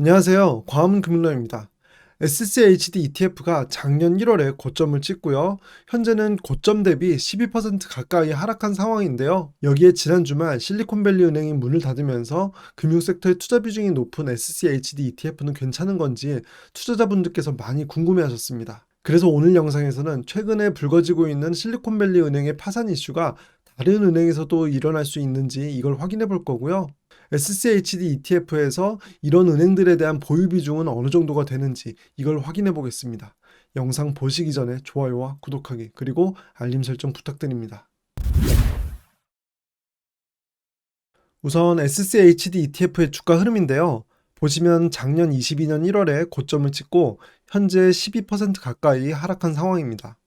안녕하세요. 과음 금융로입니다. SCHD ETF가 작년 1월에 고점을 찍고요. 현재는 고점 대비 12% 가까이 하락한 상황인데요. 여기에 지난 주말 실리콘밸리 은행이 문을 닫으면서 금융 섹터의 투자 비중이 높은 SCHD ETF는 괜찮은 건지 투자자분들께서 많이 궁금해 하셨습니다. 그래서 오늘 영상에서는 최근에 불거지고 있는 실리콘밸리 은행의 파산 이슈가 다른 은행에서도 일어날 수 있는지 이걸 확인해 볼 거고요. SCHD ETF에서 이런 은행들에 대한 보유 비중은 어느 정도가 되는지 이걸 확인해 보겠습니다. 영상 보시기 전에 좋아요와 구독하기 그리고 알림 설정 부탁드립니다. 우선 SCHD ETF의 주가 흐름인데요. 보시면 작년 22년 1월에 고점을 찍고 현재 12% 가까이 하락한 상황입니다.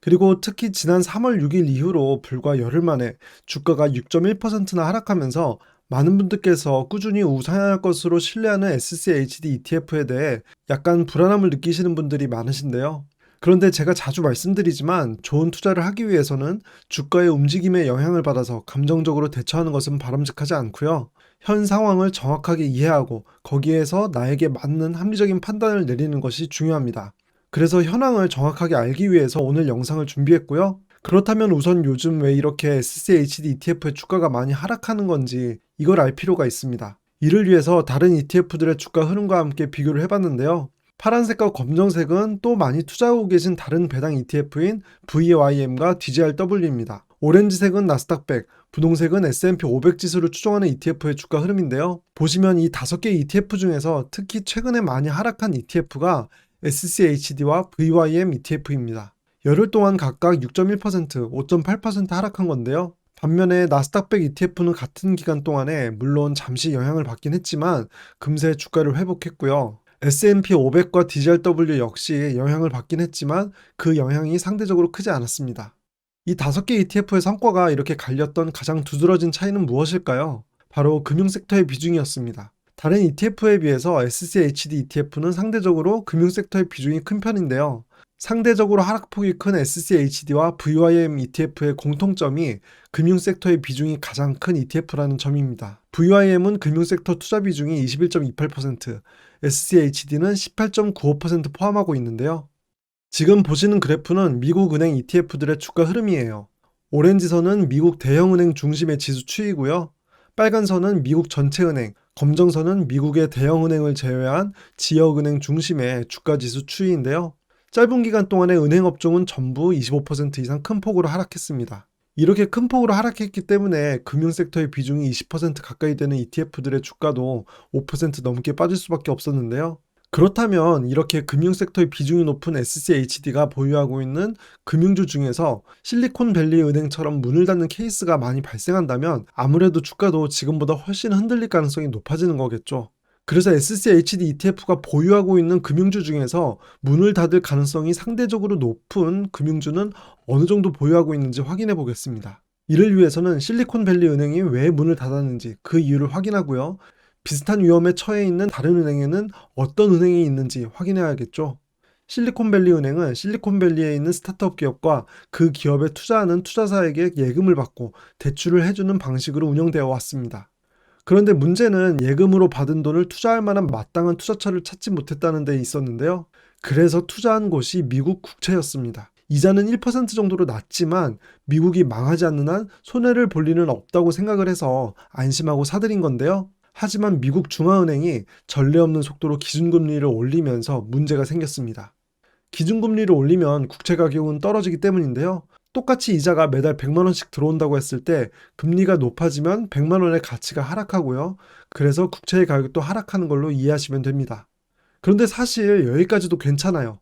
그리고 특히 지난 3월 6일 이후로 불과 열흘 만에 주가가 6.1%나 하락하면서 많은 분들께서 꾸준히 우상향할 것으로 신뢰하는 SCHD ETF에 대해 약간 불안함을 느끼시는 분들이 많으신데요. 그런데 제가 자주 말씀드리지만 좋은 투자를 하기 위해서는 주가의 움직임에 영향을 받아서 감정적으로 대처하는 것은 바람직하지 않고요. 현 상황을 정확하게 이해하고 거기에서 나에게 맞는 합리적인 판단을 내리는 것이 중요합니다. 그래서 현황을 정확하게 알기 위해서 오늘 영상을 준비했고요. 그렇다면 우선 요즘 왜 이렇게 SCHD ETF의 주가가 많이 하락하는 건지 이걸 알 필요가 있습니다. 이를 위해서 다른 ETF들의 주가 흐름과 함께 비교를 해봤는데요. 파란색과 검정색은 또 많이 투자하고 계신 다른 배당 ETF인 VYM과 DJRW입니다. 오렌지색은 나스닥 100, 분홍색은 S&P 500 지수를 추종하는 ETF의 주가 흐름인데요. 보시면 이 다섯 개 ETF 중에서 특히 최근에 많이 하락한 ETF가 SCHD와 VYM ETF입니다. 열흘 동안 각각 6.1%, 5.8% 하락한 건데요. 반면에 나스닥백 ETF는 같은 기간 동안에 물론 잠시 영향을 받긴 했지만 금세 주가를 회복했고요. S&P 500과 DJRW 역시 영향을 받긴 했지만 그 영향이 상대적으로 크지 않았습니다. 이 다섯 개 ETF의 성과가 이렇게 갈렸던 가장 두드러진 차이는 무엇일까요? 바로 금융 섹터의 비중이었습니다. 다른 ETF에 비해서 SCHD ETF는 상대적으로 금융 섹터의 비중이 큰 편인데요. 상대적으로 하락폭이 큰 SCHD와 VYM ETF의 공통점이 금융 섹터의 비중이 가장 큰 ETF라는 점입니다. VYM은 금융 섹터 투자 비중이 21.28%, SCHD는 18.95% 포함하고 있는데요. 지금 보시는 그래프는 미국 은행 ETF들의 주가 흐름이에요. 오렌지 선은 미국 대형 은행 중심의 지수 추이고요. 빨간 선은 미국 전체 은행, 검정 선은 미국의 대형 은행을 제외한 지역 은행 중심의 주가 지수 추이인데요. 짧은 기간 동안에 은행 업종은 전부 25% 이상 큰 폭으로 하락했습니다. 이렇게 큰 폭으로 하락했기 때문에 금융 섹터의 비중이 20% 가까이 되는 ETF들의 주가도 5% 넘게 빠질 수밖에 없었는데요. 그렇다면 이렇게 금융 섹터의 비중이 높은 SCHD가 보유하고 있는 금융주 중에서 실리콘밸리 은행처럼 문을 닫는 케이스가 많이 발생한다면 아무래도 주가도 지금보다 훨씬 흔들릴 가능성이 높아지는 거겠죠. 그래서 SCHD ETF가 보유하고 있는 금융주 중에서 문을 닫을 가능성이 상대적으로 높은 금융주는 어느 정도 보유하고 있는지 확인해 보겠습니다. 이를 위해서는 실리콘밸리 은행이 왜 문을 닫았는지 그 이유를 확인하고요. 비슷한 위험에 처해 있는 다른 은행에는 어떤 은행이 있는지 확인해야겠죠. 실리콘밸리 은행은 실리콘밸리에 있는 스타트업 기업과 그 기업에 투자하는 투자사에게 예금을 받고 대출을 해주는 방식으로 운영되어 왔습니다. 그런데 문제는 예금으로 받은 돈을 투자할 만한 마땅한 투자처를 찾지 못했다는 데 있었는데요. 그래서 투자한 곳이 미국 국채였습니다. 이자는 1% 정도로 낮지만 미국이 망하지 않는 한 손해를 볼 리는 없다고 생각을 해서 안심하고 사들인 건데요. 하지만 미국 중앙은행이 전례 없는 속도로 기준금리를 올리면서 문제가 생겼습니다. 기준금리를 올리면 국채 가격은 떨어지기 때문인데요. 똑같이 이자가 매달 100만 원씩 들어온다고 했을 때 금리가 높아지면 100만 원의 가치가 하락하고요. 그래서 국채의 가격도 하락하는 걸로 이해하시면 됩니다. 그런데 사실 여기까지도 괜찮아요.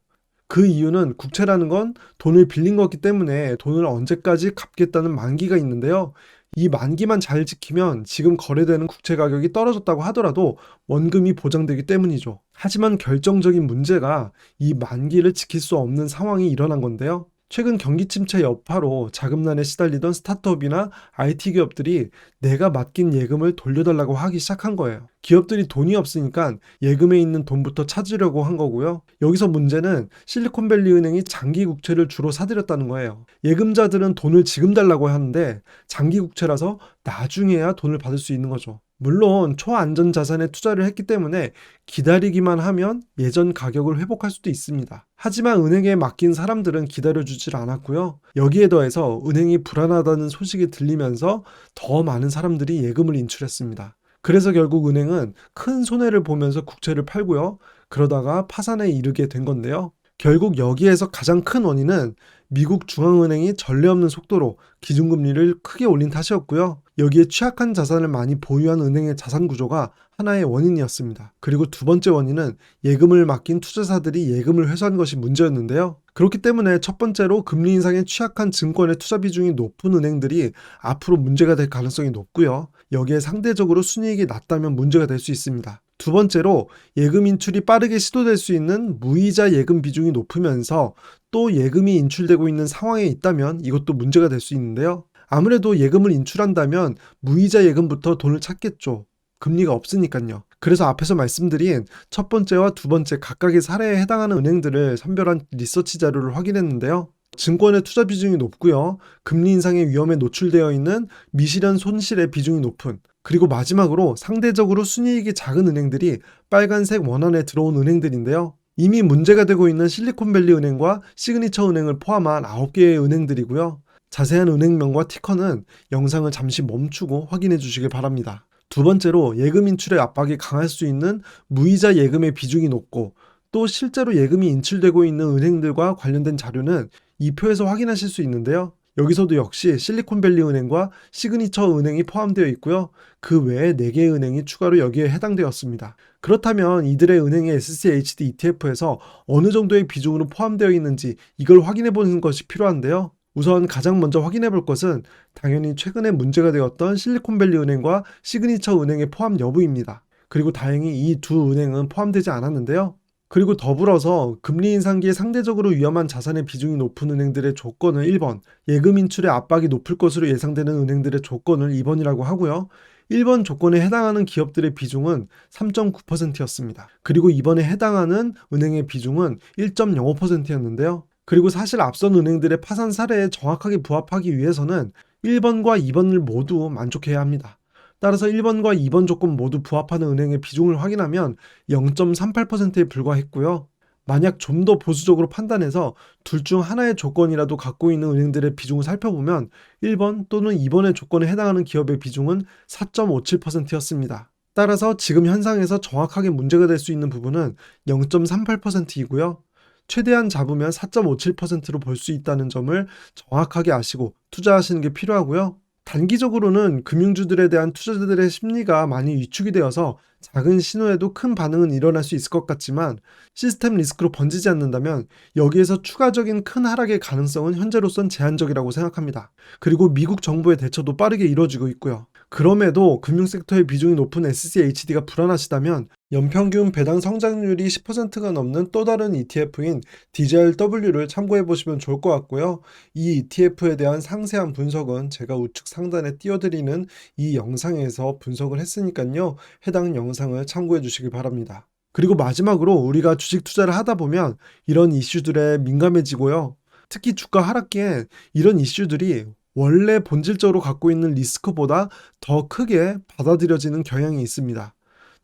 그 이유는 국채라는 건 돈을 빌린 거기 때문에 돈을 언제까지 갚겠다는 만기가 있는데요. 이 만기만 잘 지키면 지금 거래되는 국채 가격이 떨어졌다고 하더라도 원금이 보장되기 때문이죠. 하지만 결정적인 문제가 이 만기를 지킬 수 없는 상황이 일어난 건데요. 최근 경기 침체 여파로 자금난에 시달리던 스타트업이나 IT 기업들이 내가 맡긴 예금을 돌려달라고 하기 시작한 거예요. 기업들이 돈이 없으니까 예금에 있는 돈부터 찾으려고 한 거고요. 여기서 문제는 실리콘밸리 은행이 장기 국채를 주로 사들였다는 거예요. 예금자들은 돈을 지금 달라고 하는데 장기 국채라서 나중에야 돈을 받을 수 있는 거죠. 물론 초안전 자산에 투자를 했기 때문에 기다리기만 하면 예전 가격을 회복할 수도 있습니다. 하지만 은행에 맡긴 사람들은 기다려주질 않았고요. 여기에 더해서 은행이 불안하다는 소식이 들리면서 더 많은 사람들이 예금을 인출했습니다. 그래서 결국 은행은 큰 손해를 보면서 국채를 팔고요. 그러다가 파산에 이르게 된 건데요. 결국 여기에서 가장 큰 원인은 미국 중앙은행이 전례 없는 속도로 기준금리를 크게 올린 탓이었고요. 여기에 취약한 자산을 많이 보유한 은행의 자산 구조가 하나의 원인이었습니다. 그리고 두 번째 원인은 예금을 맡긴 투자사들이 예금을 회수한 것이 문제였는데요. 그렇기 때문에 첫 번째로 금리 인상에 취약한 증권의 투자 비중이 높은 은행들이 앞으로 문제가 될 가능성이 높고요. 여기에 상대적으로 순이익이 낮다면 문제가 될 수 있습니다. 두 번째로 예금 인출이 빠르게 시도될 수 있는 무이자 예금 비중이 높으면서 또 예금이 인출되고 있는 상황에 있다면 이것도 문제가 될 수 있는데요. 아무래도 예금을 인출한다면 무이자 예금부터 돈을 찾겠죠. 금리가 없으니까요. 그래서 앞에서 말씀드린 첫 번째와 두 번째 각각의 사례에 해당하는 은행들을 선별한 리서치 자료를 확인했는데요. 증권의 투자 비중이 높고요. 금리 인상의 위험에 노출되어 있는 미실현 손실의 비중이 높은 그리고 마지막으로 상대적으로 순이익이 작은 은행들이 빨간색 원안에 들어온 은행들인데요. 이미 문제가 되고 있는 실리콘밸리 은행과 시그니처 은행을 포함한 9개의 은행들이고요. 자세한 은행명과 티커는 영상을 잠시 멈추고 확인해 주시길 바랍니다. 두 번째로 예금 인출의 압박이 강할 수 있는 무이자 예금의 비중이 높고 또 실제로 예금이 인출되고 있는 은행들과 관련된 자료는 이 표에서 확인하실 수 있는데요. 여기서도 역시 실리콘밸리 은행과 시그니처 은행이 포함되어 있고요. 그 외에 4개의 은행이 추가로 여기에 해당되었습니다. 그렇다면 이들의 은행의 SCHD ETF에서 어느 정도의 비중으로 포함되어 있는지 이걸 확인해 보는 것이 필요한데요. 우선 가장 먼저 확인해 볼 것은 당연히 최근에 문제가 되었던 실리콘밸리 은행과 시그니처 은행의 포함 여부입니다. 그리고 다행히 이 두 은행은 포함되지 않았는데요. 그리고 더불어서 금리 인상기에 상대적으로 위험한 자산의 비중이 높은 은행들의 조건을 1번, 예금 인출의 압박이 높을 것으로 예상되는 은행들의 조건을 2번이라고 하고요. 1번 조건에 해당하는 기업들의 비중은 3.9%였습니다. 그리고 이번에 해당하는 은행의 비중은 1.05%였는데요. 그리고 사실 앞선 은행들의 파산 사례에 정확하게 부합하기 위해서는 1번과 2번을 모두 만족해야 합니다. 따라서 1번과 2번 조건 모두 부합하는 은행의 비중을 확인하면 0.38%에 불과했고요. 만약 좀 더 보수적으로 판단해서 둘 중 하나의 조건이라도 갖고 있는 은행들의 비중을 살펴보면 1번 또는 2번의 조건에 해당하는 기업의 비중은 4.57%였습니다. 따라서 지금 현상에서 정확하게 문제가 될 수 있는 부분은 0.38%이고요. 최대한 잡으면 4.57%로 볼 수 있다는 점을 정확하게 아시고 투자하시는 게 필요하고요. 단기적으로는 금융주들에 대한 투자자들의 심리가 많이 위축이 되어서 작은 신호에도 큰 반응은 일어날 수 있을 것 같지만 시스템 리스크로 번지지 않는다면 여기에서 추가적인 큰 하락의 가능성은 현재로선 제한적이라고 생각합니다. 그리고 미국 정부의 대처도 빠르게 이루어지고 있고요. 그럼에도 금융 섹터의 비중이 높은 SCHD가 불안하시다면 연평균 배당 성장률이 10%가 넘는 또 다른 ETF인 DJRW를 참고해 보시면 좋을 것 같고요. 이 ETF에 대한 상세한 분석은 제가 우측 상단에 띄워드리는 이 영상에서 분석을 했으니까요. 해당 영상을 참고해 주시기 바랍니다. 그리고 마지막으로 우리가 주식 투자를 하다 보면 이런 이슈들에 민감해지고요. 특히 주가 하락기에 이런 이슈들이 원래 본질적으로 갖고 있는 리스크보다 더 크게 받아들여지는 경향이 있습니다.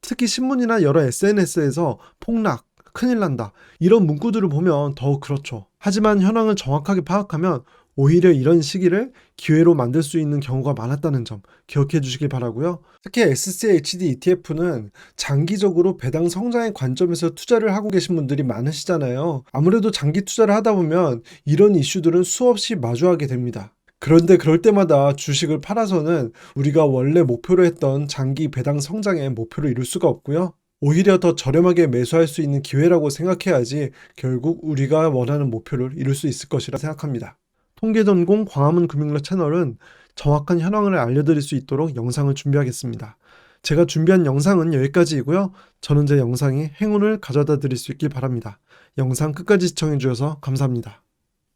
특히 신문이나 여러 SNS에서 폭락, 큰일 난다. 이런 문구들을 보면 더욱 그렇죠. 하지만 현황을 정확하게 파악하면 오히려 이런 시기를 기회로 만들 수 있는 경우가 많았다는 점 기억해 주시길 바라고요. 특히 SCHD ETF는 장기적으로 배당 성장의 관점에서 투자를 하고 계신 분들이 많으시잖아요. 아무래도 장기 투자를 하다 보면 이런 이슈들은 수없이 마주하게 됩니다. 그런데 그럴 때마다 주식을 팔아서는 우리가 원래 목표로 했던 장기 배당 성장의 목표를 이룰 수가 없고요. 오히려 더 저렴하게 매수할 수 있는 기회라고 생각해야지 결국 우리가 원하는 목표를 이룰 수 있을 것이라 생각합니다. 통계전공 광화문 금융러 채널은 정확한 현황을 알려드릴 수 있도록 영상을 준비하겠습니다. 제가 준비한 영상은 여기까지이고요. 저는 제 영상이 행운을 가져다 드릴 수 있길 바랍니다. 영상 끝까지 시청해 주셔서 감사합니다.